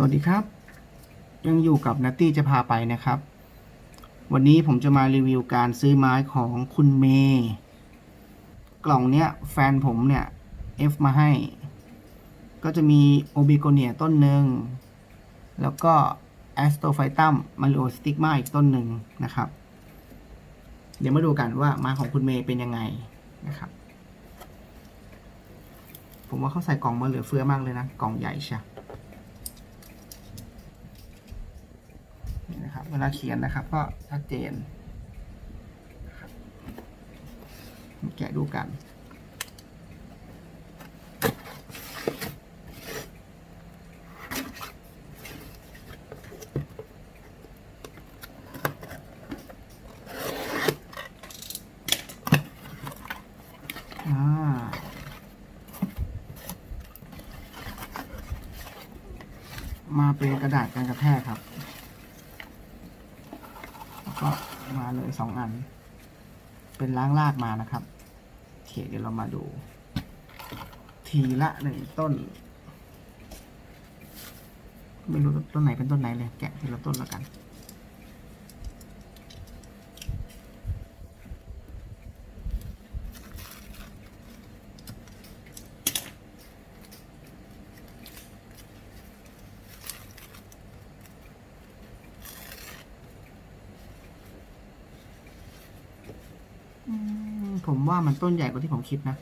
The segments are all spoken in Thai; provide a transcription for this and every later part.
สวัสดีครับ ยังอยู่กับนัตตี้จะพาไปนะครับ วันนี้ผมจะมารีวิวการซื้อไม้ของคุณเมย์กล่องเนี้ยแฟนผมเนี่ย F มาให้ ก็จะมีโอบิโกเนียต้นหนึ่ง แล้วก็แอสโตไฟตัมมาริโอสติกมาอีกต้นหนึ่งนะครับ เดี๋ยวมาดูกันว่าไม้ของคุณเมย์เป็นยังไงนะครับ ผมว่าเขาใส่กล่องมาเหลือเฟือมากเลยนะ กล่องใหญ่ใช่ นี่นะครับ เวลาเขียนนะครับ ก็ชัดเจนแกะดูกันมาเป็นกระดาษกันกระแทกครับ ก็มาเลยสองอัน เป็นล้างรากมานะครับโอเคเดี๋ยวเรามาดู ทีละหนึ่งต้น ไม่รู้ต้นไหนเป็นต้นไหนเลย แกะทีละต้นแล้วกัน ผมว่ามันต้นใหญ่กว่าที่ผมคิดนะ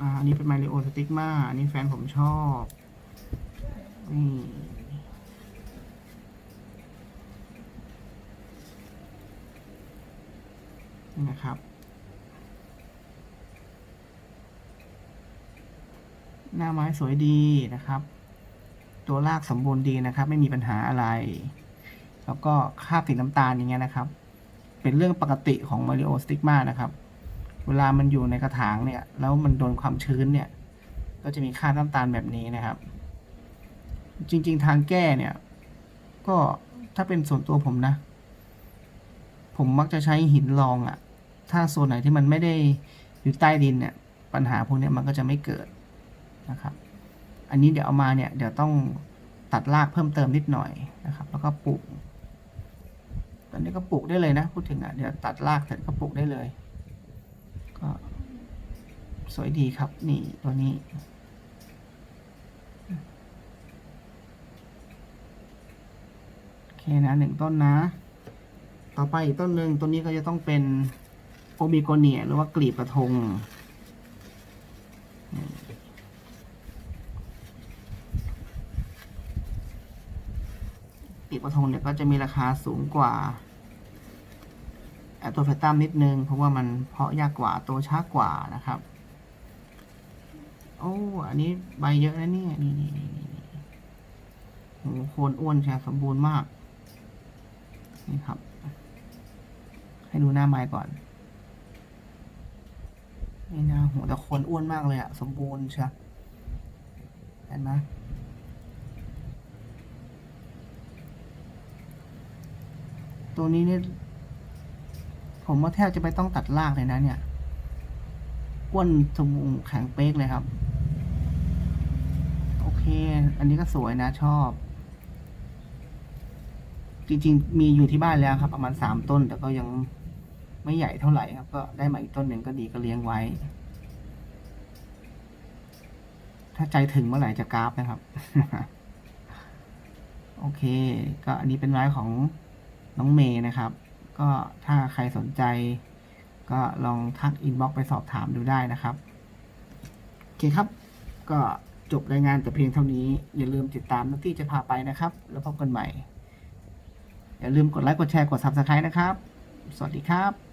อ่า อันนี้เป็นไมลิโอสติกมาอันนี้แฟนผมชอบ นี่นะครับ หน้าไม้สวยดีนะครับ ตัวรากสมบูรณ์ดีนะครับ ไม่มีปัญหาอะไร แล้วก็คาบสีน้ำตาลอย่างเงี้ยนะครับ เป็นเรื่องปกติของมาริโอสติกมานะครับ เวลามันอยู่ในกระถางเนี่ย แล้วมันโดนความชื้นเนี่ย ก็จะมีคราน้ำตาลแบบนี้นะครับ จริง ๆ ทางแก้เนี่ย ก็ถ้าเป็นส่วนตัวผมนะ ผมมักจะใช้หินรองอะ่ะ ถ้าโซนไหนที่มันไม่ได้อยู่ใต้ดินเนี่ย ปัญหาพวกนี้มันก็จะไม่เกิดนะครับ อันนี้เดี๋ยวเอามาเนี่ย เดี๋ยวต้องตัดรากเพิ่มเติมนิดหน่อยนะครับ แล้วก็ปลูก ตอนนี้ก็ปลูกได้เลยนะ พูดถึงอะเดี๋ยวตัดรากเสร็จก็ปลูกได้เลย ก็สวยดีครับ นี่ตัวนี้ โอเคนะหนึ่งต้นนะ ต่อไปอีกต้นหนึ่งต้นนี้ก็จะต้องเป็นโอบิโกเนียหรือว่ากลีบกระทง ปีกประทงเนี่ยก็จะมีราคาสูงกว่าแอตโตเฟตัมนิดนึง เพราะว่ามันเพาะยากกว่าโตช้ากว่านะครับ โอ้อันนี้ใบเยอะนะเนี่ยนี่นี่นี่นี่โหโคนอ้วนใช่สมบูรณ์มาก นี่ครับ ให้ดูหน้าไม้ก่อนนี่นะโหแต่โคนอ้วนมากเลยอะสมบูรณ์ใช่เห็นไหม ตัวนี้เนี่ยผมว่าแทบจะไม่ต้องตัดรากเลยนะเนี่ยอ้วนสมบูรณ์แข็งเป๊กเลยครับ โอเค อันนี้ก็สวยนะชอบ จริงๆ มีอยู่ที่บ้านแล้วครับ ประมาณสามต้น แต่ก็ยังไม่ใหญ่เท่าไหร่ครับ ก็ได้มาอีกต้นหนึ่งก็ดีก็เลี้ยงไว้ ถ้าใจถึงเมื่อไหร่จะกราฟนะครับ โอเค ก็อันนี้เป็นไม้ของ น้องเมย์นะครับ ก็ถ้าใครสนใจ ก็ลองทักอินบ็อกซ์ไปสอบถามดูได้นะครับ โอเคครับ ก็จบรายงานแต่เพียงเท่านี้ อย่าลืมติดตามนักที่จะพาไปนะครับ แล้วพบกันใหม่ อย่าลืมกดไลค์กดแชร์กด Subscribe นะครับ สวัสดีครับ